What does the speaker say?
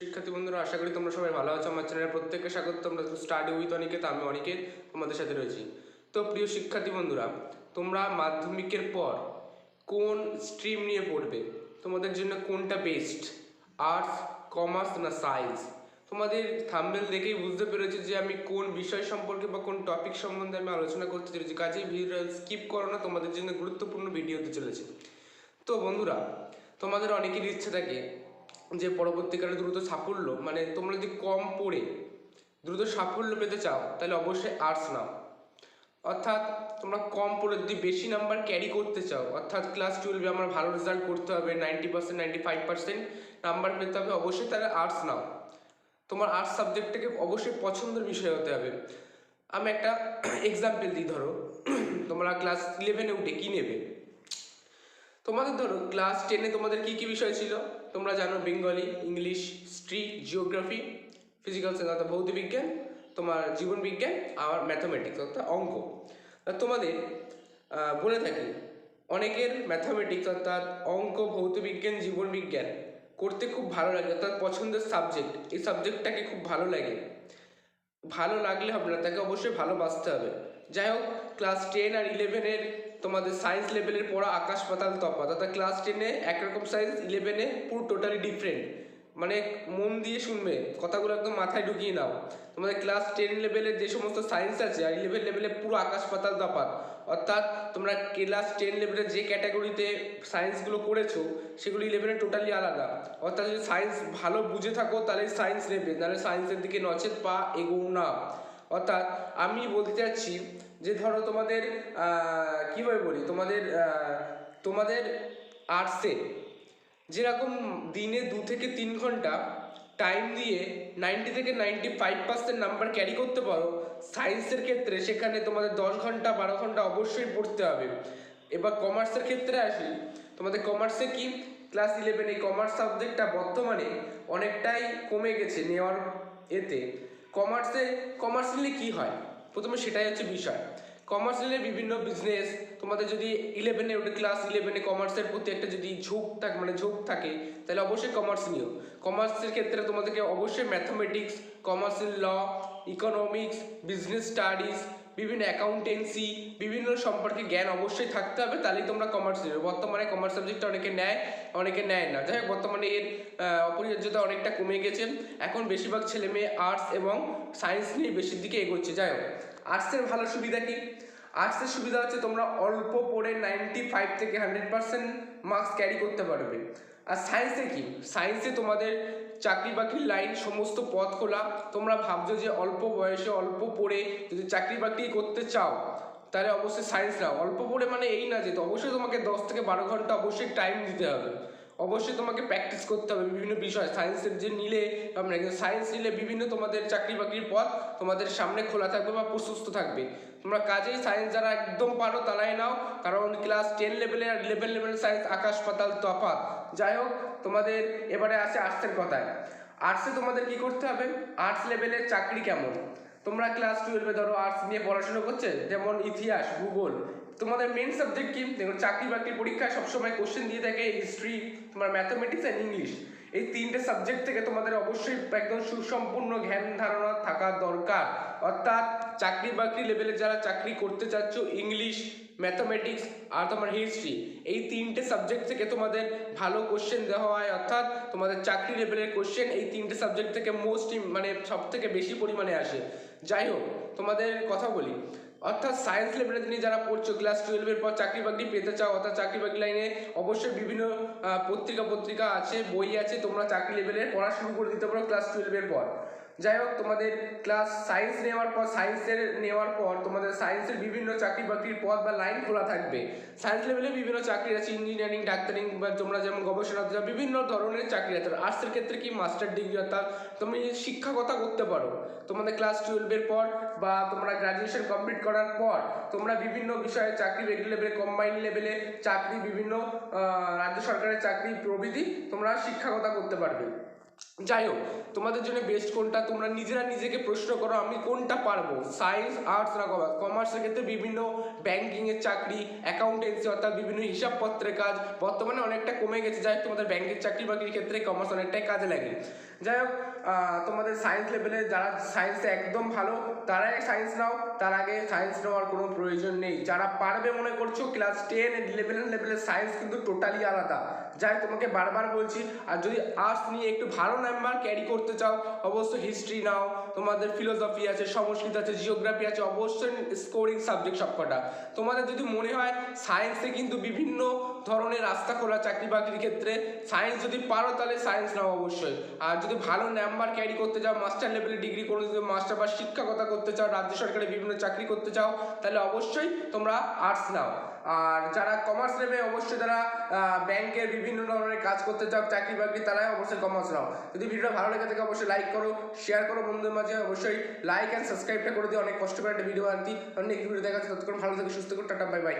শিক্ষার্থী বন্ধুরা, আশা করি তোমরা সবাই ভালো আছো। আমার চ্যানেলের প্রত্যেককে স্বাগত। তোমরা স্টাডি উইথ অনিকেত, আমি অনিকেত, তোমাদের সাথে রয়েছি। তো প্রিয় শিক্ষার্থী বন্ধুরা, তোমরা মাধ্যমিকের পর কোন স্ট্রিম নিয়ে পড়বে? তোমাদের জন্য কোনটা বেস্ট আর্টস কমার্স না সায়েন্স তোমাদের থাম্বেল দেখেই বুঝতে পেরেছি যে আমি কোন বিষয় সম্পর্কে বা কোন টপিক সম্বন্ধে আমি আলোচনা করতে চলেছি। কাজেই ভিডিও স্কিপ করো না, তোমাদের জন্য গুরুত্বপূর্ণ ভিডিও হতে চলেছে। তো বন্ধুরা, তোমাদের অনেকের ইচ্ছে থাকে যে পরবর্তীকালে দ্রুত সাফল্য মানে তোমরা যদি কম পড়ে, দ্রুত সাফল্য পেতে চাও, তাহলে অবশ্যই আর্টস নাও। অর্থাৎ তোমরা কম পড়ে যদি বেশি নাম্বার ক্যারি করতে চাও, অর্থাৎ ক্লাস টুয়েলভে আমার ভালো রেজাল্ট করতে হবে ninety percent ninety five percent number পেতে হবে, অবশ্যই তাহলে আর্টস নাও। তোমার আর্টস সাবজেক্টটাকে অবশ্যই পছন্দের বিষয় হতে হবে। আমি একটা এক্সাম্পল দিই, ধরো। তোমরা ক্লাস ইলেভেনে উঠে কী নেবে? তোমাদের ধরো ক্লাস টেনে তোমাদের কি কি বিষয় ছিল? তোমরা জানো Bengali, English history geography physical science অর্থাৎ ভৌত বিজ্ঞান তোমার জীবন বিজ্ঞান আর ম্যাথামেটিক্স অর্থাৎ অঙ্ক। তোমাদের বলে থাকি, অনেকের ম্যাথামেটিক্স অর্থাৎ অঙ্ক ভৌত বিজ্ঞান জীবন বিজ্ঞান করতে খুব ভালো লাগে, অর্থাৎ পছন্দের সাবজেক্ট এই সাবজেক্টটাকে খুব ভালো লাগে। ভালো লাগলে হবে না, তাকে অবশ্যই ভালোবাসতে হবে। যাই হোক ক্লাস টেন আর ইলেভেনের তোমাদের সায়েন্স লেভেলের পড়া আকাশ, পাতাল, তফাৎ। অর্থাৎ ক্লাস টেনে একরকম সায়েন্স ইলেভেনে পুরো টোটালি ডিফারেন্ট মানে মন দিয়ে শুনবে, কথাগুলো একদম মাথায় ঢুকিয়ে নাও। তোমাদের ক্লাস টেন লেভেলের যে সমস্ত সায়েন্স আছে, আর ইলেভেন লেভেলে পুরো আকাশ, পাতাল, তফাৎ। অর্থাৎ তোমরা ক্লাস টেন লেভেলের যে ক্যাটাগরিতে সায়েন্সগুলো করেছ, সেগুলো ইলেভেনে টোটালি আলাদা। অর্থাৎ যদি সায়েন্স ভালো বুঝে থাকো, তাহলে সায়েন্স নেবে। নাহলে সায়েন্সের দিকে নচেত পা এগোও না। অর্থাৎ আমি বলতে চাচ্ছি যে ধরো তোমাদের কীভাবে বলি? তোমাদের তোমাদের আর্টসে যেরকম দিনে দু থেকে তিন ঘণ্টা টাইম দিয়ে নাইনটি থেকে ninety five percent number carry করতে পারো সায়েন্সের ক্ষেত্রে সেখানে তোমাদের দশ ঘণ্টা, বারো ঘণ্টা অবশ্যই পড়তে হবে। এবার কমার্সের ক্ষেত্রে আসি, তোমাদের কমার্সে কি? ক্লাস ইলেভেন এই কমার্স সাবজেক্টটা বর্তমানে অনেকটাই কমে গেছে নেওয়ার এতে। কমার্সে কমার্স নিলে কী হয়? প্রথমে সেটাই হচ্ছে বিষয়। কমার্স নিলে বিভিন্ন বিজনেস তোমাদের যদি ইলেভেনে ওটা ক্লাস ইলেভেনে কমার্সের প্রতি একটা যদি ঝোঁক থাকে মানে ঝোঁক থাকে, তাহলে অবশ্যই কমার্স নিও। কমার্সের ক্ষেত্রে তোমাদেরকে অবশ্যই ম্যাথামেটিক্স কমার্সের ল ইকোনমিক্স বিজনেস স্টাডিজ বিভিন্ন অ্যাকাউন্টেন্সি বিভিন্ন সম্পর্কে জ্ঞান অবশ্যই থাকতে হবে, তাহলেই তোমরা কমার্স নেবে। বর্তমানে কমার্স সাবজেক্টটা অনেকে নেয় অনেকে নেয় না। যাই হোক, বর্তমানে এর অপরিহার্যতা অনেকটা কমে গেছে। এখন বেশিরভাগ ছেলে মেয়ে আর্টস এবং সায়েন্স নিয়ে বেশির দিকে এগোচ্ছে। যাই হোক আর্টসের ভালো সুবিধা কি? আর্টসের সুবিধা হচ্ছে তোমরা অল্প পড়ে নাইনটি ফাইভ থেকে হান্ড্রেড পার্সেন্ট মার্কস ক্যারি করতে পারবে। আর সায়েন্সে কি? সায়েন্সে তোমাদের চাকরি বাকরির লাইন সমস্ত পথ খোলা। তোমরা ভাবছ যে অল্প বয়সে অল্প পড়ে যদি চাকরি বাকরি করতে চাও, তাহলে অবশ্যই সায়েন্স নাও। অল্প পড়ে মানে এই না যে অবশ্যই তোমাকে দশ থেকে বারো ঘণ্টা অবশ্যই টাইম দিতে হবে। অবশ্যই তোমাকে প্র্যাকটিস করতে হবে বিভিন্ন বিষয়। সায়েন্সের যে নিলে, আমরা সায়েন্স নিলে বিভিন্ন তোমাদের চাকরি বাকরির পথ তোমাদের সামনে খোলা থাকবে বা প্রশস্ত থাকবে। তোমরা কাজেই সায়েন্স যারা একদম পারো তারাই নাও। কারণ ক্লাস টেন লেভেলে আর ইলেভেন লেভেলের সায়েন্স আকাশ, পাতাল, তফাৎ। যাই হোক, তোমাদের এবারে আসে আর্টসের কথায়। আর্টসে তোমাদের কি করতে হবে? আর্টস লেভেলের চাকরি কেমন? তোমরা ক্লাস টুয়েলভে ধরো আর্টস নিয়ে পড়াশোনা করছে? যেমন ইতিহাস, ভূগোল তোমাদের মেন সাবজেক্ট কি? দেখুন চাকরি বাকরি পরীক্ষায় সবসময় কোশ্চেন দিয়ে থাকে হিস্ট্রি তোমার ম্যাথামেটিক্স অ্যান্ড ইংলিশ এই তিনটে সাবজেক্ট থেকে তোমাদের অবশ্যই একদম সুসম্পূর্ণ জ্ঞান ধারণা থাকা দরকার। অর্থাৎ চাকরি বাকরি লেভেলে যারা চাকরি করতে চাচ্ছ ইংলিশ ম্যাথামেটিক্স আর তোমার হিস্ট্রি এই তিনটে সাবজেক্ট থেকে তোমাদের ভালো কোশ্চেন দেওয়া হয়। অর্থাৎ তোমাদের চাকরি লেভেলের কোশ্চেন এই তিনটে সাবজেক্ট থেকে মোস্ট মানে সব থেকে বেশি পরিমাণে আসে। যাই হোক, তোমাদের কথা বলি। অর্থাৎ সায়েন্স লেভেলে তিনি যারা পড়ছো ক্লাস টুয়েলভের পর চাকরি বাকরি পেতে চাও, অর্থাৎ চাকরি বাকরি লাইনে অবশ্যই বিভিন্ন পত্রিকা পত্রিকা আছে, বই আছে, তোমরা চাকরি লেভেলে পড়া শুরু করে দিতে পারো ক্লাস টুয়েলভের পর। যাই হোক, তোমাদের ক্লাস সায়েন্স নেওয়ার পর সায়েন্সের নেওয়ার পর তোমাদের সায়েন্সের বিভিন্ন চাকরি বাকরির পথ বা লাইন খোলা থাকবে। সায়েন্স লেভেলে বিভিন্ন চাকরি আছে ইঞ্জিনিয়ারিং ডাক্তারিং, বা তোমরা যেমন গবেষণা বিভিন্ন ধরনের চাকরি আছে। আর্টসের ক্ষেত্রে কি মাস্টার ডিগ্রি অর্থাৎ তুমি শিক্ষকতা করতে পারো। তোমাদের ক্লাস টুয়েলভের পর বা তোমরা গ্রাজুয়েশন কমপ্লিট করার পর তোমরা বিভিন্ন বিষয়ে চাকরি রেগুলার লেভেলে কম্বাইন লেভেলে চাকরি, বিভিন্ন রাজ্য সরকারের চাকরি প্রভৃতি তোমরা শিক্ষকতা করতে পারবে। যাই হোক তোমাদের জন্য বেস্ট কোনটা? তোমরা নিজেরা নিজেকে প্রশ্ন করো, আমি কোনটা পারব? সায়েন্স আর্টস না কমার্স কমার্সের ক্ষেত্রে বিভিন্ন ব্যাঙ্কিংয়ের চাকরি অ্যাকাউন্টেন্সি অর্থাৎ বিভিন্ন হিসাবপত্রের কাজ, বর্তমানে অনেকটা কমে গেছে। যাই হোক, তোমাদের ব্যাংকের চাকরি বাকরির ক্ষেত্রে কমার্স অনেকটাই কাজে লাগে। যাই হোক তোমাদের সায়েন্স লেভেলে যারা সায়েন্সে একদম ভালো, তারাই সায়েন্স নাও। তার আগে সায়েন্স নেওয়ার কোনো প্রয়োজন নেই। যারা পারবে মনে করছ ক্লাস টেন ইলেভেন লেভেলের সায়েন্স কিন্তু টোটালি আলাদা। যাই তোমাকে বারবার বলছি, আর যদি আর্টস নিয়ে একটু ভালো নাম্বার ক্যারি করতে চাও, অবশ্যই হিস্ট্রি নাও। তোমাদের ফিলোসফি আছে, সংস্কৃত আছে জিওগ্রাফি আছে, অবশ্যই স্কোরিং সাবজেক্ট সবকটা। তোমাদের যদি মনে হয় সায়েন্সে কিন্তু বিভিন্ন ধরনের রাস্তা খোলা চাকরি বাকরির ক্ষেত্রে সায়েন্স যদি পারো তাহলে সায়েন্স নাও অবশ্যই। আর যদি ভালো নাম্বার ক্যারি করতে চাও মাস্টার লেভেলে ডিগ্রি করে যদি মাস্টার বা শিক্ষকতা করতে চাও, রাজ্য সরকারের বিভিন্ন চাকরি করতে চাও, তাহলে অবশ্যই তোমরা আর্টস নাও। আর যারা কমার্স নেবে অবশ্যই তারা ব্যাংকের বিভিন্ন ধরনের কাজ করতে চাও, চাকরি বাকরি তারাই অবশ্যই কমার্স নাও। যদি ভিডিও ভালো লেগে থাকে অবশ্যই লাইক করো শেয়ার করো বন্ধুদের মাঝে, অবশ্যই লাইক অ্যান্ড সাবস্ক্রাইবটা করে দিও, অনেক কষ্ট করে একটা ভিডিও আনতি অনেক ভিডিও দেখা যাচ্ছে ততক্ষণ ভালো থেকে, সুস্থ করো টাটা বাই বাই